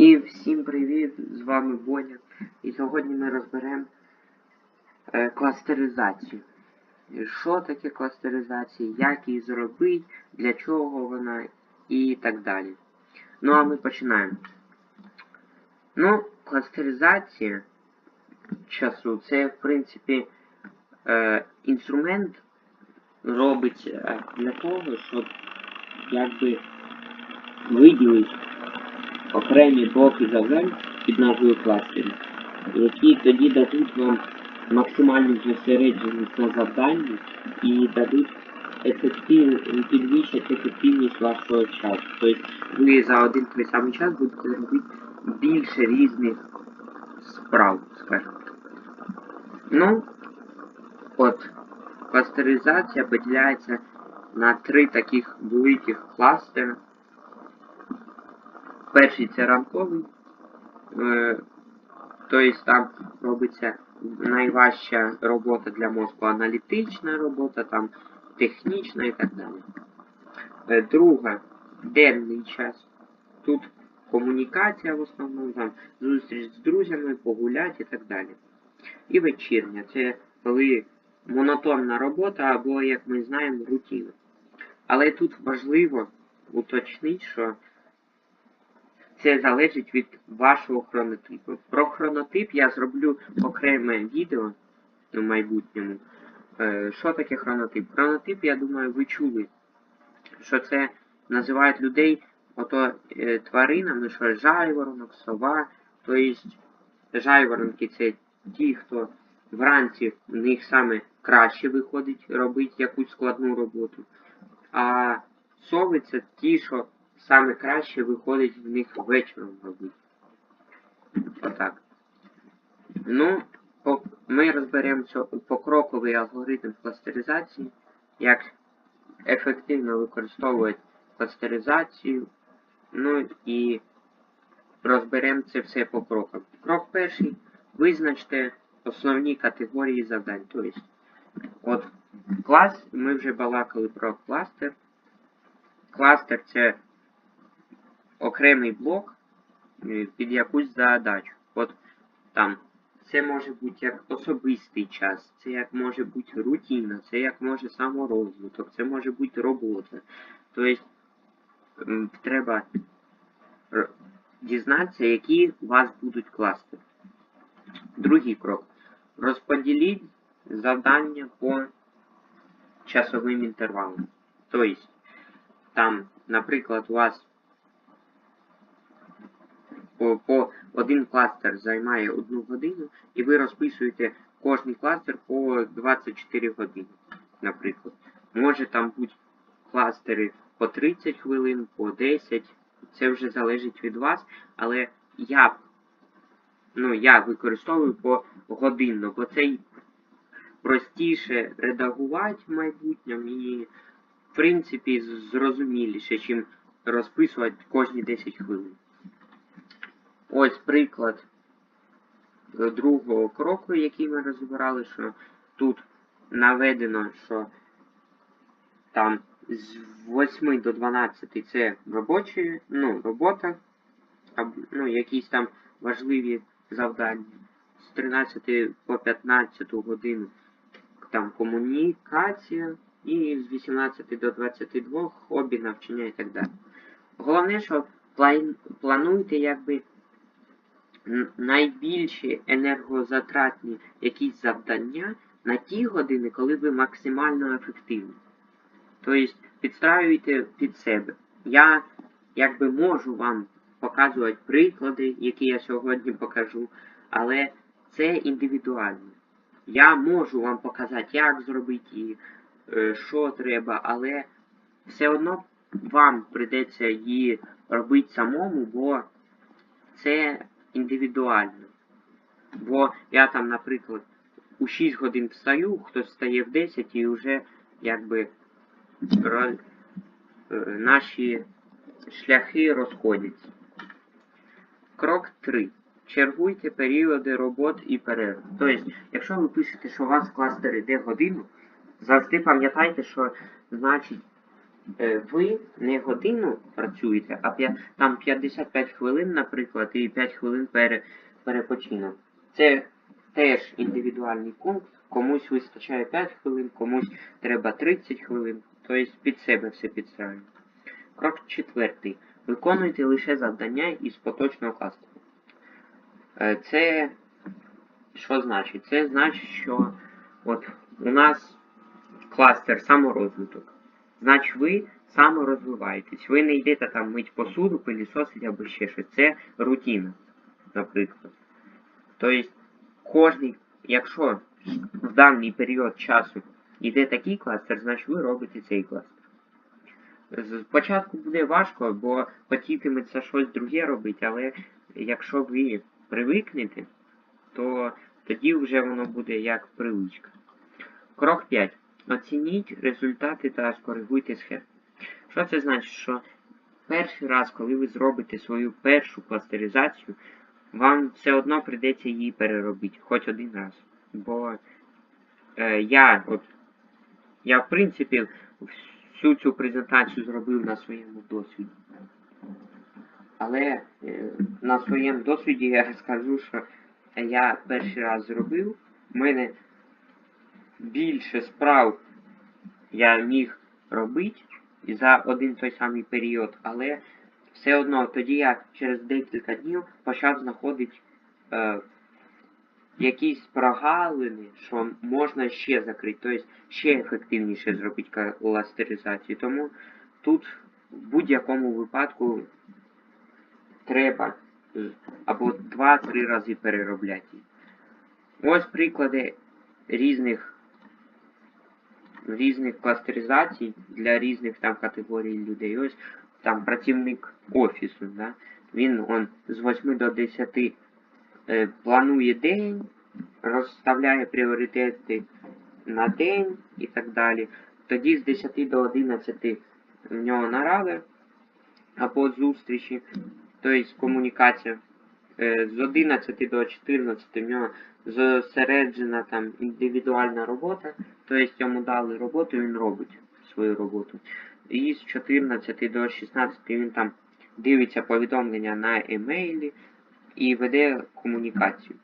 І всім привіт! З вами Боня. І сьогодні ми розберемо е, кластеризацію. Що таке кластеризація, як її зробити, для чого вона і так далі. Ну а ми починаємо. Ну, кластеризація часу це в принципі е, інструмент робить е, для того, щоб якби виділити окремі блоки завдань під назвою кластерів, які тоді дадуть вам максимальну зосередженість на завданні і дадуть ефектив, підвищать ефективність вашого часу. Тобто ви за один той самий час будете робити більше різних справ, скажімо. так. Ну, от, кластеризація поділяється на три таких великих кластери. Перший це ранковий, е, тобто там робиться найважча робота для мозку, аналітична робота, там технічна і так далі. Е, друга денний час. Тут комунікація в основному, там зустріч з друзями, погуляти і так далі. І вечірня це коли монотонна робота або, як ми знаємо, рутина. Але тут важливо уточнити, що це залежить від вашого хронотипу. Про хронотип я зроблю окреме відео у майбутньому. Е, Що таке хронотип? Хронотип, я думаю, ви чули, що це називають людей ото е, тваринами, що жайворонок, сова. Тобто жайворонки це ті, хто вранці в них саме краще виходить робити якусь складну роботу. А сови це ті, що саме краще виходить в них вечором робити. Отак. Ну, ми розберемо покроковий алгоритм кластеризації, як ефективно використовувати кластеризацію. Ну і розберемо це все по крокам. Крок перший. Визначте основні категорії завдань. Тобто, от клас, ми вже балакали про кластер. Кластер це окремий блок е, під якусь задачу. От там це може бути як особистий час, це як може бути рутина, це як може саморозвиток, це може бути робота. Тобто треба дізнатися, які вас будуть класти. Другий крок. Розподіліть завдання по часовим інтервалам. Тобто, там, наприклад, у вас по, один кластер займає одну годину, і ви розписуєте кожний кластер по 24 години, наприклад. Може там бути кластери по 30 хвилин, по 10. Це вже залежить від вас, але я ну, я використовую по годинно, бо це простіше редагувати в майбутньому і, в принципі, зрозуміліше, чим розписувати кожні 10 хвилин. Ось приклад другого кроку, який ми розбирали, що тут наведено, що там з 8 до 12 це робочі, ну, робота, ну, якісь там важливі завдання. З 13 по 15 годину там комунікація, і з 18 до 22 хобі, навчання і так далі. Головне, що плануйте якби найбільші енергозатратні якісь завдання на ті години, коли ви максимально ефективні. Тобто підстраюйте під себе. Я якби можу вам показувати приклади, які я сьогодні покажу, але це індивідуально. Я можу вам показати, як зробити і е, що треба, але все одно вам прийдеться її робити самому, бо це індивідуально. Бо я там, наприклад, у 6 годин встаю, хтось встає в 10 і вже якби роз... Е, наші шляхи розходяться. Крок 3. Чергуйте періоди робот і перерв. Тобто, якщо ви пишете, що у вас кластер йде годину, завжди пам'ятайте, що значить ви не годину працюєте, а там 55 хвилин, наприклад, і 5 хвилин пере, перепочинок. Це теж індивідуальний пункт. Комусь вистачає 5 хвилин, комусь треба 30 хвилин. Тобто під себе все підстраюємо. Крок четвертий. Виконуйте лише завдання із поточного кластеру. Е, Це що значить? Це значить, що от у нас кластер саморозвиток. Значить, ви саморозвиваєтесь. Ви не йдете там мить посуду, пилісосить або ще щось. Це рутина, наприклад. Тобто, кожний, якщо в даний період часу йде такий кластер, значить ви робите цей кластер. Спочатку буде важко, бо хотітиметься щось друге робити, але якщо ви привикнете, то тоді вже воно буде як привичка. Крок 5. Оцініть результати та скоригуйте схему. Що це значить? Що перший раз, коли ви зробите свою першу кластеризацію, вам все одно прийдеться її переробити, хоч один раз. Бо е, я, от, я в принципі всю цю презентацію зробив на своєму досвіді. Але е, на своєму досвіді я скажу, що я перший раз зробив. У мене більше справ я міг робити за один той самий період, але все одно тоді я через декілька днів почав знаходити е, якісь прогалини, що можна ще закрити, тобто ще ефективніше зробити кластеризацію. Тому тут в будь-якому випадку треба або 2-3 рази переробляти. Ось приклади різних різних кластеризацій для різних там категорій людей. Ось там працівник офісу, да? він он з 8 до 10 е, планує день, розставляє пріоритети на день і так далі. Тоді з 10 до 11 в нього наради або зустрічі, тобто комунікація. Е, З 11 до 14 в нього зосереджена там індивідуальна робота, тобто йому дали роботу, він робить свою роботу. І з 14 до 16 він там дивиться повідомлення на емейлі і веде комунікацію.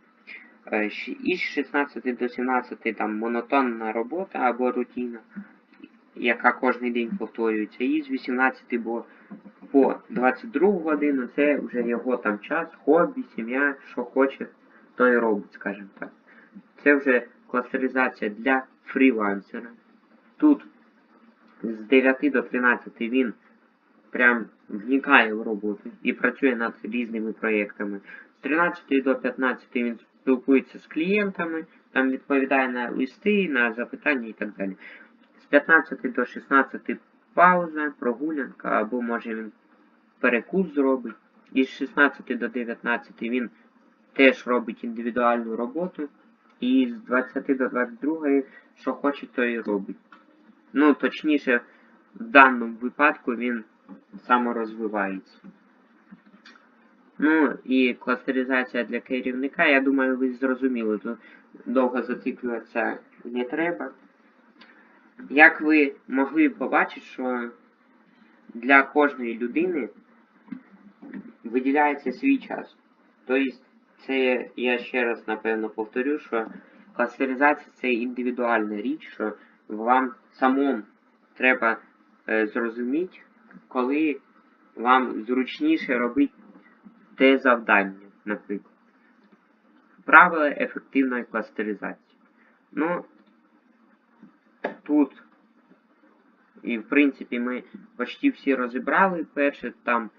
Е, щ- Із 16 до 17 там монотонна робота або рутина, яка кожен день повторюється. І з 18 бо по 22 годину це вже його там час, хобі, сім'я, що хоче, то і робить, скажімо так. Це вже кластеризація для фрілансера. Тут з 9 до 13 він прям вникає в роботу і працює над різними проєктами. З 13 до 15 він спілкується з клієнтами, там відповідає на листи, на запитання і так далі. З 15 до 16 пауза, прогулянка, або може він перекус зробить. І з 16 до 19 він теж робить індивідуальну роботу. І з 20 до 22, що хоче, то і робить. Ну, точніше, в даному випадку він саморозвивається. Ну і кластеризація для керівника, я думаю, ви зрозуміли, тут довго зациклюватися не треба. Як ви могли побачити, що для кожної людини виділяється свій час. Тобто, це я ще раз напевно повторю, що кластеризація це індивідуальна річ, що вам самому треба е, зрозуміти, коли вам зручніше робити те завдання, наприклад. Правила ефективної кластеризації. Ну, тут, і в принципі, ми почти всі розібрали. Перше там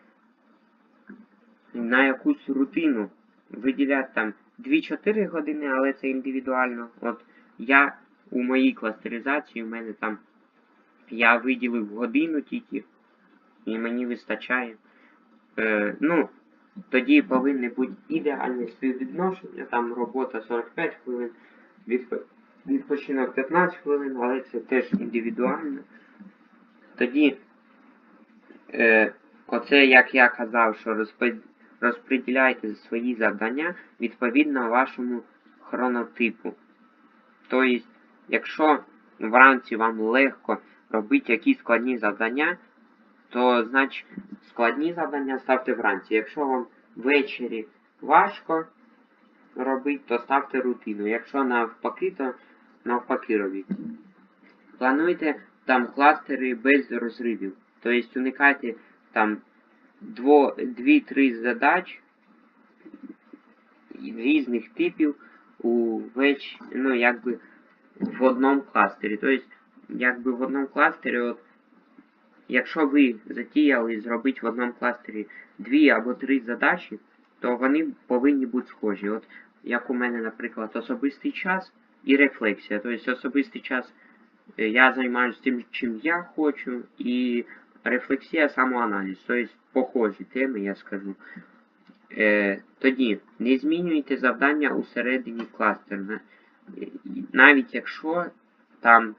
на якусь рутину виділяти там 2-4 години, але це індивідуально. От я у моїй кластеризації, у мене там я виділив годину тільки, і мені вистачає. Е, ну, тоді повинні бути ідеальні співвідношення, там робота 45 хвилин, відп- відпочинок 15 хвилин, але це теж індивідуально. Тоді, е, оце як я казав, що розподіляйте свої завдання відповідно вашому хронотипу. Тобто, якщо вранці вам легко робити якісь складні завдання, то значить складні завдання ставте вранці. Якщо вам ввечері важко робити, то ставте рутину. Якщо навпаки, то навпаки робіть. Плануйте там кластери без розривів. Тобто уникайте там 2-3 задач різних типів у веч... ну, якби в одному кластері. Тобто, якби в одному кластері, от, якщо ви затіяли зробити в одному кластері дві або три задачі, то вони повинні бути схожі. От як у мене, наприклад, особистий час і рефлексія. Тобто особистий час е, я займаюся тим, чим я хочу, і рефлексія самоаналіз. Тобто похожі теми, я скажу. Е, тоді не змінюйте завдання усередині кластера. Навіть якщо там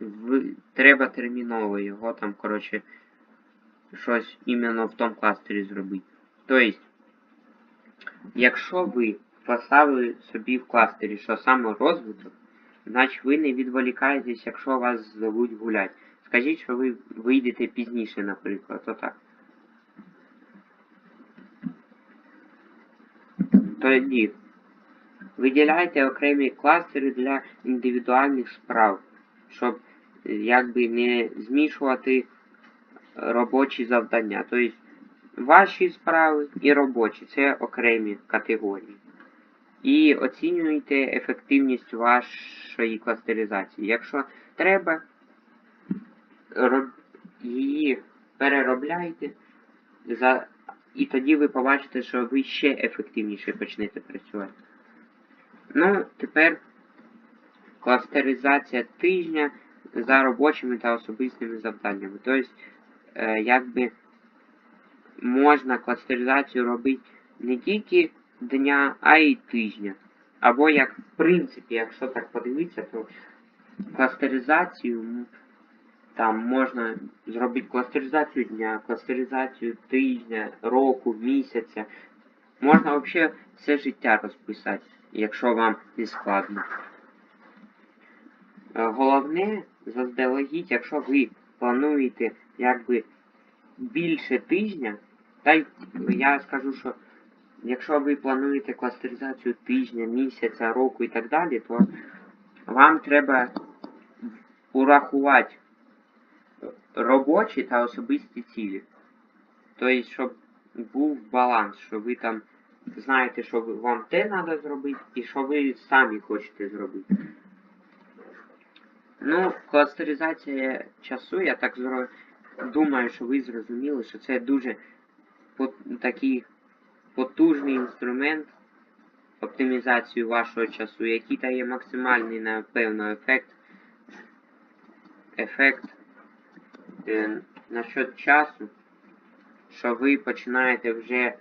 в, треба терміново його там, коротше, щось іменно в тому кластері зробити. Тобто, якщо ви поставили собі в кластері, що саме розвиток, значить ви не відволікаєтесь, якщо вас зовуть гулять. Скажіть, що ви вийдете пізніше, наприклад, отак. Тоді виділяйте окремі кластери для індивідуальних справ, щоб якби не змішувати робочі завдання. Тобто ваші справи і робочі це окремі категорії. І оцінюйте ефективність вашої кластеризації. Якщо треба, її переробляйте, за... і тоді ви побачите, що ви ще ефективніше почнете працювати. Ну, тепер кластеризація тижня за робочими та особистими завданнями. Тобто, е, якби можна кластеризацію робити не тільки дня, а й тижня. Або як в принципі, якщо так подивитися, то кластеризацію там можна зробити кластеризацію дня, кластеризацію тижня, року, місяця. Можна взагалі все життя розписати, якщо вам не складно. Е, Головне, заздалегідь, якщо ви плануєте якби більше тижня, та я скажу, що якщо ви плануєте кластеризацію тижня, місяця, року і так далі, то вам треба урахувати робочі та особисті цілі. Тобто, щоб був баланс, що ви там знаєте, що вам те треба зробити, і що ви самі хочете зробити. Ну, кластеризація часу, я так думаю, що ви зрозуміли, що це дуже такий потужний інструмент оптимізації вашого часу, який дає максимальний, напевно, ефект. Ефект е, насчет часу, що ви починаєте вже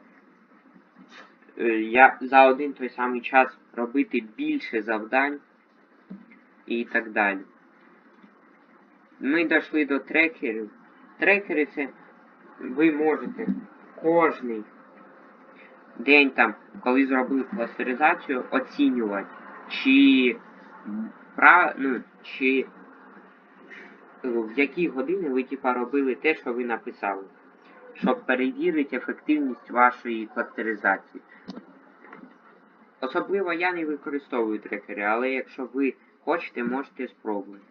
е, я, за один той самий час робити більше завдань і так далі. Ми дійшли до трекерів. Трекери це ви можете кожний день там, коли зробили кластеризацію, оцінювати, чи прав... ну, чи в які години ви типа робили те, що ви написали, щоб перевірити ефективність вашої кластеризації. Особливо я не використовую трекери, але якщо ви хочете, можете спробувати.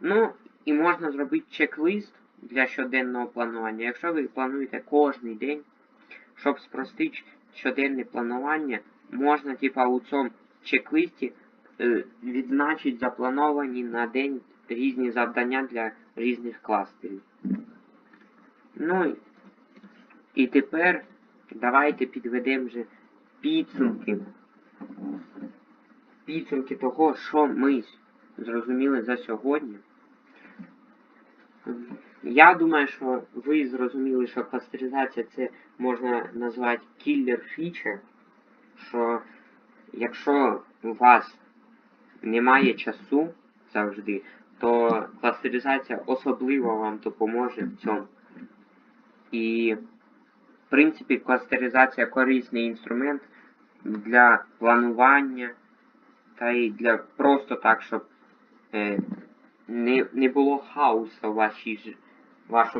Ну, і можна зробити чек-лист для щоденного планування. Якщо ви плануєте кожний день, щоб спростити щоденне планування, можна, типа, у цьому чек-листі е, відзначити заплановані на день різні завдання для різних кластерів. Ну, і тепер давайте підведемо вже підсумки. Підсумки того, що ми зрозуміли за сьогодні. Я думаю, що ви зрозуміли, що кластеризація це можна назвати кіллер фічер, що якщо у вас немає часу завжди, то кластеризація особливо вам допоможе в цьому. І, в принципі, кластеризація корисний інструмент для планування та й для просто так, щоб е, не, не було хаосу в вашій ж- Last